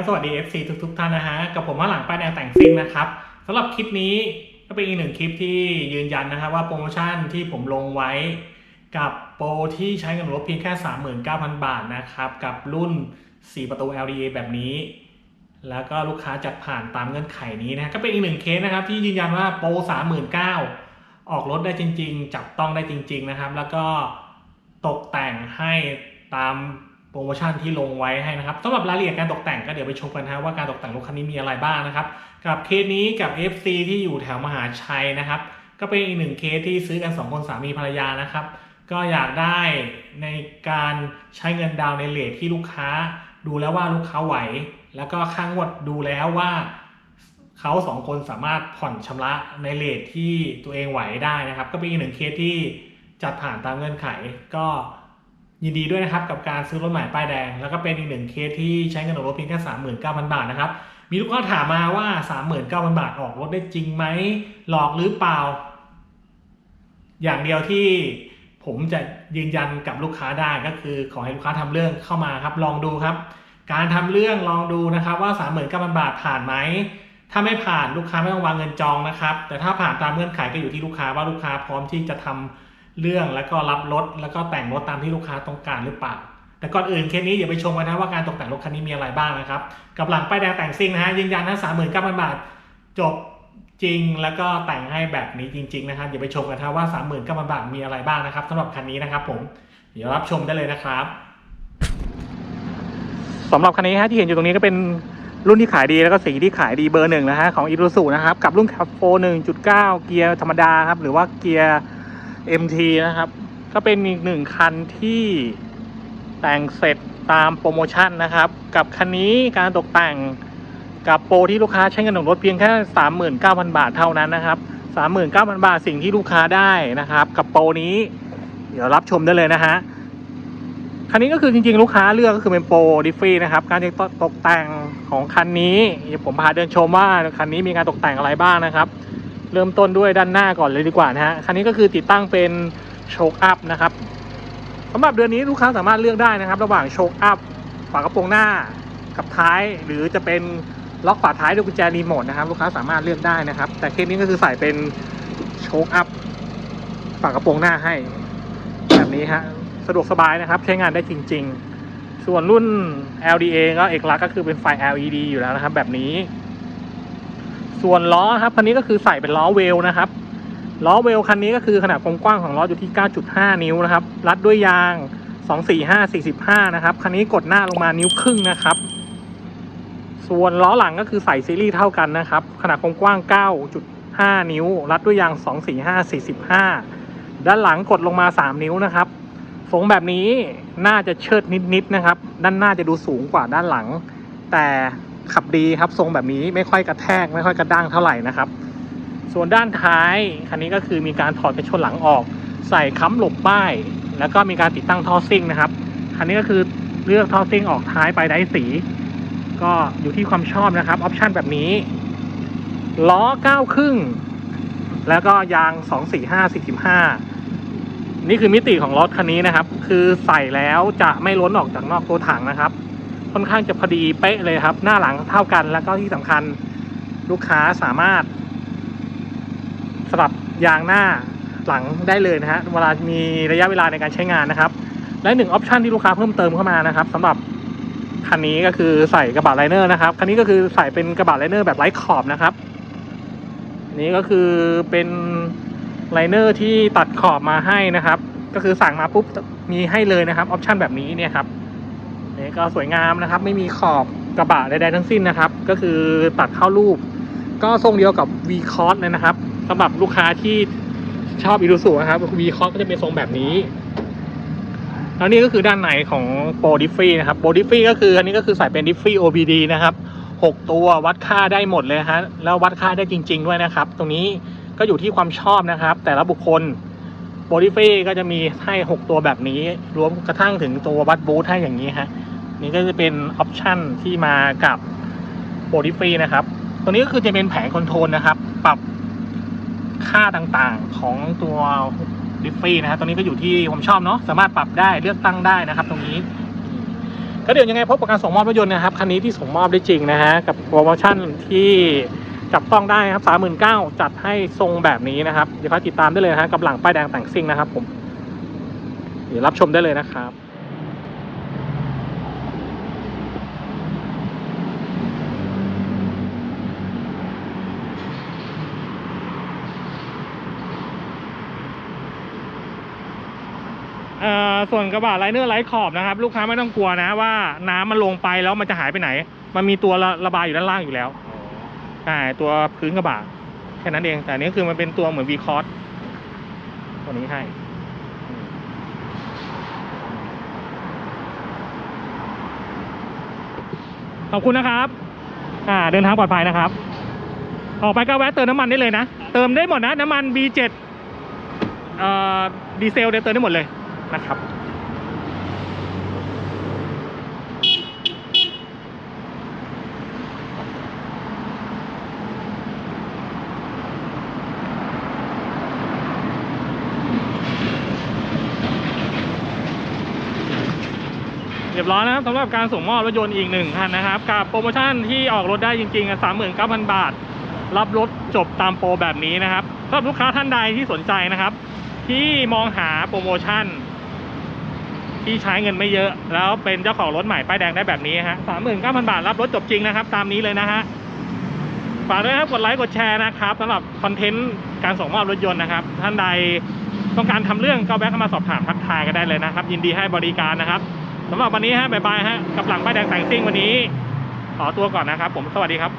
วัสดีครับสวัสดี FC ทุกทุกๆท่านนะฮะกับผมว่าหลังป้ายแดงแต่งซิ่งนะครับสำหรับคลิปนี้ก็เป็นอีกหนึ่งคลิปที่ยืนยันนะครับว่าโปรโมชั่นที่ผมลงไว้ กับโปรที่ใช้เงินลดเพียงแค่ 39,000 บาทนะครับกับรุ่น 4 ประตู LDA แบบนี้ แล้วก็ลูกค้าจัดผ่านตามเงื่อนไขนี้นะฮะก็เป็นอีกหนึ่งเคสนะครับที่ยืนยันว่าโปร39,000 ออกรถได้จริง ๆ จับต้องได้จริง ๆนะครับ แล้วก็ตกแต่งให้ตาม โปรโมชั่นที่ลงไว้ให้นะครับสำหรับรายละเอียดการตกแต่งก็เดี๋ยวไปชมกันนะว่าการตกแต่งรถคันนี้มีอะไรบ้างนะครับ กับเคสนี้กับ FC ที่อยู่แถวมหาชัยนะครับ ก็เป็นอีกหนึ่งเคสที่ซื้อกันสองคนสามีภรรยานะครับ ก็อยากได้ในการใช้เงินดาวน์ในเลทที่ลูกค้า ดูแล้วว่าลูกค้าไหว แล้วก็ข้างงวดดูแล้วว่าเขาสองคนสามารถผ่อนชำระในเลทที่ตัวเองไหวได้นะครับ ก็เป็นอีกหนึ่งเคสที่จัดผ่านตามเงื่อนไขก็ ยินดีด้วยนะครับกับการซื้อรถใหม่ป้ายแดง แล้วก็เป็นอีกหนึ่งเคสที่ใช้เงินออกรถเพียงแค่39,000บาทนะครับ มีลูกค้าถามมาว่า39,000บาทออกรถได้จริงไหมหลอกหรือเปล่า อย่างเดียวที่ผมจะยืนยันกับลูกค้าได้ก็คือขอให้ลูกค้าทำเรื่องเข้ามาครับ ลองดูครับ การทำเรื่องลองดูนะครับ ว่า39,000บาทผ่านไหมถ้าไม่ผ่านลูกค้าไม่ต้องวางเงินจองนะครับ แต่ถ้าผ่านตามเงื่อนไขก็อยู่ที่ลูกค้าว่าลูกค้าพร้อมที่จะทำ เรื่องแล้วก็รับรถแล้วก็แต่งรถตามที่ลูกค้าต้องการหรือเปล่าแต่ก่อนอื่นเคสนี้เดี๋ยวไปชมกันนะว่าการตกแต่งรถคันนี้มีอะไรบ้างนะครับกับหลังป้ายแดงแต่งซิ่งนะฮะยืนยันนะสามหมื่นเก้าพันบาทจบจริงแล้วก็แต่งให้แบบนี้จริง ๆ นะครับเดี๋ยวไปชมกันนะว่าสามหมื่นเก้าพันบาทมีอะไรบ้างนะครับสำหรับคันนี้นะครับผมเดี๋ยวรับชมได้เลยนะครับสำหรับคันนี้ฮะที่เห็นอยู่ตรงนี้ก็เป็นรุ่นที่ขายดีแล้วก็สีที่ขายดีเบอร์หนึ่งนะฮะของอีรูซูนะครับกับรุ่นคับโฟหนึ่งจุดเก้าเกียร์ธรรมดาครับหรือว่าเกียร์ MT นะครับ ก็เป็นอีกหนึ่งคันที่แต่งเสร็จตามโปรโมชั่นนะครับ กับคันนี้การตกแต่งกับโปรที่ลูกค้าใช้เงินของรถเพียงแค่ 39,000 บาทเท่านั้นนะครับ 39,000 บาทสิ่งที่ลูกค้าได้นะครับ กับโปรนี้ เดี๋ยวรับชมได้เลยนะฮะคันนี้ก็คือจริงๆ ลูกค้าเลือกก็คือเป็นโปรดิฟรีนะครับ การตกแต่งของคันนี้เดี๋ยวผมพาเดินชมว่าคันนี้มีการตกแต่งอะไรบ้างนะครับ เริ่มต้นด้วยด้านหน้าก่อนเลยดีกว่านะฮะคันนี้ก็คือติดตั้งเป็นโชคอัพนะครับสำหรับเดือนนี้ลูกค้าสามารถเลือกได้นะครับ ระหว่างโชคอัพฝากระโปรงหน้ากับท้าย หรือจะเป็นล็อกฝาท้ายด้วยกุญแจรีโมทนะครับ ลูกค้าสามารถเลือกได้นะครับ แต่เคสนี้ก็คือใส่เป็นโชคอัพฝากระโปรงหน้าให้ แบบนี้ฮะสะดวกสบายนะครับ ใช้งานได้จริง ๆ ส่วนรุ่น LDA ก็เอกลักษณ์ก็คือเป็นไฟ LED อยู่แล้วนะครับ แบบนี้ ส่วนล้อครับคันนี้ก็คือใส่เป็นล้อเวลนะครับล้อเวลคันนี้ก็คือขนาดความกว้างของล้ออยู่ที่ 9.5 นิ้วนะครับ รัดด้วยยาง 245 45 นะครับ คันนี้กดหน้าลงมานิ้วครึ่งนะครับ ส่วนล้อหลังก็คือใส่ซีรีส์เท่ากันนะครับ ขนาดความกว้าง 9.5 นิ้ว รัดด้วยยาง 245 45 ด้านหลังกดลงมา 3 นิ้วนะครับทรงแบบนี้น่าจะเชิดนิดๆนะครับ ด้านหน้าจะดูสูงกว่าด้านหลัง แต่ ขับดีครับทรงแบบนี้ไม่ค่อยกระแทก ไม่ค่อยกระด้างเท่าไหร่นะครับ ส่วนด้านท้ายคันนี้ก็คือมีการถอดกระชนหลังออก ใส่ค้ำหลบป้าย แล้วก็มีการติดตั้งท่อซิ่งนะครับคันนี้ก็คือเลือกท่อซิ่งออกท้ายไปได้สี ก็อยู่ที่ความชอบนะครับออปชันแบบนี้ล้อ9ครึ่งแล้วก็ยาง245 45นี่คือมิติของรถคันนี้นะครับ คือใส่แล้วจะไม่ล้นออกจากนอกตัวถังนะครับ ค่อนข้างจะพอดีเป๊ะเลยครับ หน้าหลังเท่ากันแล้วก็ที่สำคัญลูกค้าสามารถสลับยางหน้าหลังได้เลยนะฮะเวลามีระยะเวลาในการใช้งานนะครับ และหนึ่งออปชันที่ลูกค้าเพิ่มเติมเข้ามานะครับสำหรับคันนี้ก็คือใส่กระบะไลเนอร์นะครับคันนี้ก็คือใส่เป็นกระบะไลเนอร์แบบไร้ขอบนะครับนนี้ก็คือเป็นไลเนอร์ที่ตัดขอบมาให้นะครับ ก็คือสั่งมาปุ๊บมีให้เลยนะครับออปชันแบบนี้เนี่ยครับ นี่ก็สวยงามนะครับ ไม่มีขอบกระบะใดๆทั้งสิ้นนะครับ ก็คือตัดเข้ารูป ก็ทรงเดียวกับ V c o s เลยนะครับสำหรับลูกค้าที่ชอบอีรูสูนะครับ V c o s ก็จะเป็นทรงแบบนี้แล้วนี่ก็คือด้านในของโปรดิฟฟี่นะครับโปรดิฟฟี่ก็คืออันนี้ก็คือใส่เป็นดิฟฟี่ OBD นะครับ6 ตัววัดค่าได้หมดเลยฮะแล้ววัดค่าได้จริง ๆ ด้วยนะครับ ตรงนี้ก็อยู่ที่ความชอบนะครับ แต่ละบุคคลโปรดิฟฟี่ก็จะมีให้ 6 ตัวแบบนี้ รวมกระทั่งถึงตัววัดบูทให้อย่างนี้ฮะ นี่ก็จะเป็นออปชันที่มากับโปรดิฟฟี่นะครับ ตัวนี้ก็คือจะเป็นแผงคอนโทรลนะครับ ปรับค่าต่างๆของตัวดิฟฟี่นะฮะตรงนี้ก็อยู่ที่ผมชอบเนาะสามารถปรับได้เลือกตั้งได้นะครับ ตรงนี้ ก็เดี๋ยวยังไงพบกับการส่งมอบรถยนต์นะครับคันนี้ที่ส่งมอบได้จริงนะฮะกับโปรโมชั่นที่จับต้องได้ครับสามหมื่นเก้าจัดให้ทรงแบบนี้นะครับ เดี๋ยวคอยติดตามได้เลยนะฮะกับหลังป้ายแดงแต่งซิ่งนะครับ ผมเดี๋ยวรับชมได้เลยนะครับ ส่วนกระบะไลเนอร์ไร้ขอบนะครับ ลูกค้าไม่ต้องกลัวนะว่าน้ำมันลงไปแล้วมันจะหายไปไหน มันมีตัวระระบายอยู่ด้านล่างอยู่แล้วใช่ตัวพื้นกระบะแค่นั้นเอง แต่อันนี้คือมันเป็นตัวเหมือน V c o s ตัวนี้ให้ขอบคุณนะครับ อ่า เดินทางปลอดภัยนะครับ ออกไปก็แวะเติมน้ำมันได้เลยนะ เติมได้หมดนะ น้ำมัน B7 เอ่อดีเซลเดี๋ยวเติมได้หมดเลย นะครับเรียบร้อยนะครับสำหรับการส่งมอบรถยนต์อีกหนึ่งคันนะครับ กับโปรโมชั่นที่ออกรถได้จริงๆสามหมื่นเก้าพันบาท รับรถจบตามโปรแบบนี้นะครับสำหรับลูกค้าท่านใดที่สนใจนะครับ ที่มองหาโปรโมชั่น ที่ใช้เงินไม่เยอะ แล้วเป็นเจ้าของรถใหม่ป้ายแดงได้แบบนี้ฮะสามหมื่นเก้าพันบาทรับรถจบจริงนะครับ ตามนี้เลยนะฮะฝากด้วยครับกดไลค์กดแชร์นะครับสำหรับคอนเทนต์การส่งมอบรถยนต์นะครับ ท่านใดต้องการทำเรื่องก็แวะเข้ามาสอบถามทักทายกันได้เลยนะครับ ยินดีให้บริการนะครับสำหรับวันนี้ฮะบายบายฮะกับหลังป้ายแดงแต่งซิ่งวันนี้ขอตัวก่อนนะครับ ผมสวัสดีครับ